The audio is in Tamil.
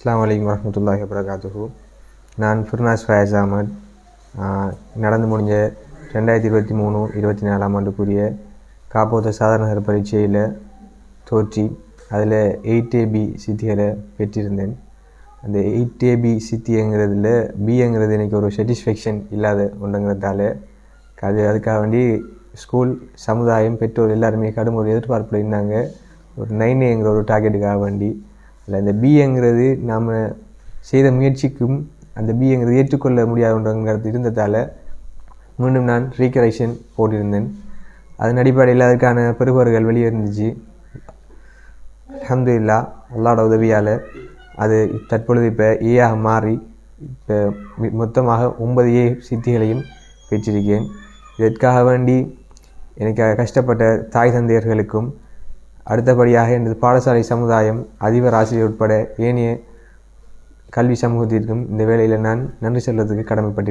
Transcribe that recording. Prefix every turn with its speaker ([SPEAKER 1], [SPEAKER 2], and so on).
[SPEAKER 1] அஸ்லாம் வலைக்கம் வரமத்துல்லாஹி வபரகாத்துஹு. நான் ஃபிர்னாஸ் ஃபயாஸ் அஹமத். நடந்து முடிஞ்ச ரெண்டாயிரத்தி இருபத்தி மூணு இருபத்தி நாலாம் ஆண்டுக்குரிய காப்போத்த சாதாரண பரீட்சையில் தோற்றி அதில் எயிட் ஏபி சித்திகளை பெற்றிருந்தேன். அந்த எயிட் ஏபி சித்திங்கிறதுல பிங்கிறது எனக்கு ஒரு சாட்டிஸ்ஃபேக்ஷன் இல்லாத ஒன்றுங்கிறதால அது அதுக்காக வேண்டி ஸ்கூல் சமுதாயம் பெற்றோர் எல்லாருமே கடும் ஒரு எதிர்பார்ப்பில் இருந்தாங்க. ஒரு நைன் ஏங்கிற ஒரு டார்கெட்டுக்காக வேண்டி அதில் அந்த பிஏங்கிறது நாம் செய்த முயற்சிக்கும் அந்த பிஏங்கிறது ஏற்றுக்கொள்ள முடியாத ஒன்றுங்கிறது இருந்ததால் மீண்டும் நான் ரீகரெக்ஷன் போட்டிருந்தேன். அதன் அடிப்படையில் அதற்கான பெறுபவர்கள் வெளியே இருந்துச்சு அல்ஹம்துலில்லா அல்லாட உதவியால் அது தற்பொழுது இப்போ ஏயாக மாறி இப்போ மொத்தமாக ஒன்பது ஏ சித்திகளையும் பெற்றிருக்கேன். இதற்காக வேண்டி எனக்கு கஷ்டப்பட்ட தாய் தந்தையர்களுக்கும் அடுத்தபடியாக எனது பாடசாலை சமுதாயம் அதிபர் ஆசிரியர் உட்பட ஏனைய கல்வி சமூகத்திற்கும் இந்த வேலையில் நான் நன்றி சொல்வதற்கு கடமைப்பட்டிருக்கிறேன்.